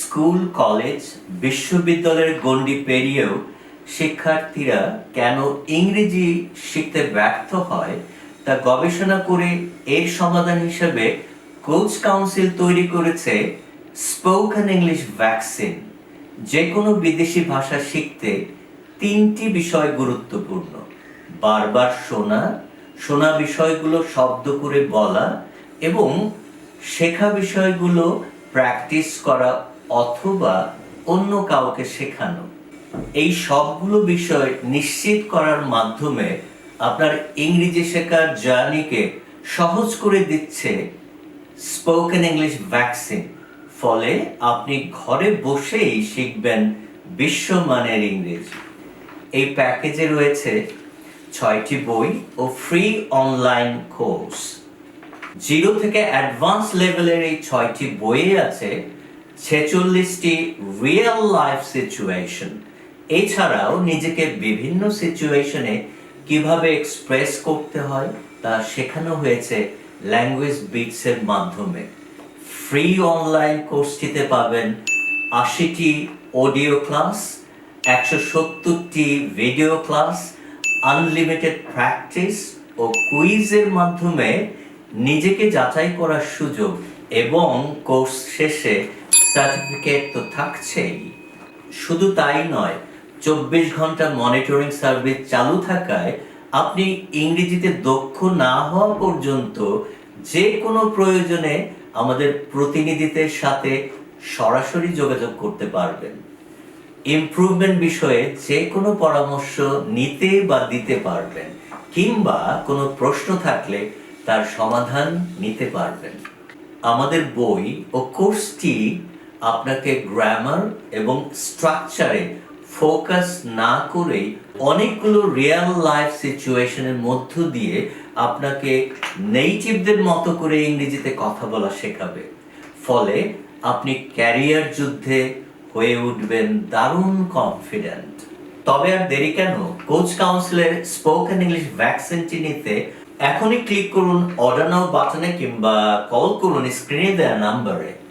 School, college, বিশ্ববিদ্যালয়ের গণ্ডি পেরিয়েও শিক্ষার্থীরা কেন ইংরেজি শিখতে ব্যর্থ হয় তা গবেষণা করে এর সমাধান হিসেবে কোচ কাউন্সিল তৈরি করেছে স্পোকেন ইংলিশ ভ্যাকসিন। যে কোনো বিদেশি ভাষা শিখতে তিনটি বিষয় গুরুত্বপূর্ণ। বারবার শোনা শোনা বিষয়গুলো শব্দ করে বলা এবং শেখা বিষয়গুলো প্র্যাকটিস করা অথবা অন্য কাউকে শেখানো। এই সবগুলো বিষয় নিশ্চিত করার মাধ্যমে আপনার ইংরেজি শেখার জার্নিকে সহজ করে দিচ্ছে স্পোকেন ইংলিশ ভ্যাকসিন ফলে আপনি ঘরে বসেই শিখবেন বিশ্বমানের ইংরেজি। এই প্যাকেজে রয়েছে ছয়টি বই ও ফ্রি অনলাইন কোর্স জিরো থেকে অ্যাডভান্স লেভেলের এই ছয়টি বইয়ে আছে ছেচল্লিশটি রিয়েল লাইফ সিচুয়েশন এছাড়াও নিজেকে বিভিন্ন সিচুয়েশনে কীভাবে এক্সপ্রেস করতে হয় তা শেখানো হয়েছে ল্যাঙ্গুয়েজ বিটসের মাধ্যমে। ফ্রি অনলাইন কোর্সটিতে পাবেন আশিটি অডিও ক্লাস একশো সত্তরটি ভিডিও ক্লাস আনলিমিটেড প্র্যাকটিস ও কুইজের মাধ্যমে নিজেকে যাচাই করার সুযোগ এবং কোর্স শেষে সার্টিফিকেট তো থাকছেই। শুধু তাই নয়, চব্বিশ ঘণ্টা মনিটরিং সার্ভিস চালু থাকায় আপনি ইংরেজিতে দক্ষ না হওয়া পর্যন্ত যে কোনো প্রয়োজনে আমাদের প্রতিনিধিদের সাথে সরাসরি যোগাযোগ করতে পারবেন। ইমপ্রুভমেন্ট বিষয়ে যে কোনো পরামর্শ নিতে বা দিতে পারবেন, কিংবা কোনো প্রশ্ন থাকলে তার সমাধান নিতে পারবেন। আমাদের বই ও কোর্সটি আপনাকে গ্রামার এবং স্ট্রাকচারে ফোকাস না করেই অনেকগুলো রিয়েল লাইফ সিচুয়েশনের মধ্য দিয়ে আপনাকে নেইটিভদের মতো করে ইংরেজিতে কথা বলা শেখাবে। ফলে আপনি ক্যারিয়ার যুদ্ধে হয়ে উঠবেন দারুণ কনফিডেন্ট তবে আর দেরি কেন? কোচ কাউন্সিলের স্পোকেন ইংলিশ ভ্যাকসিনটি নিতে এখনই ক্লিক করুন অর্ডার নাও বাটনে কিংবা কল করুন স্ক্রিনে দেওয়া নাম্বারে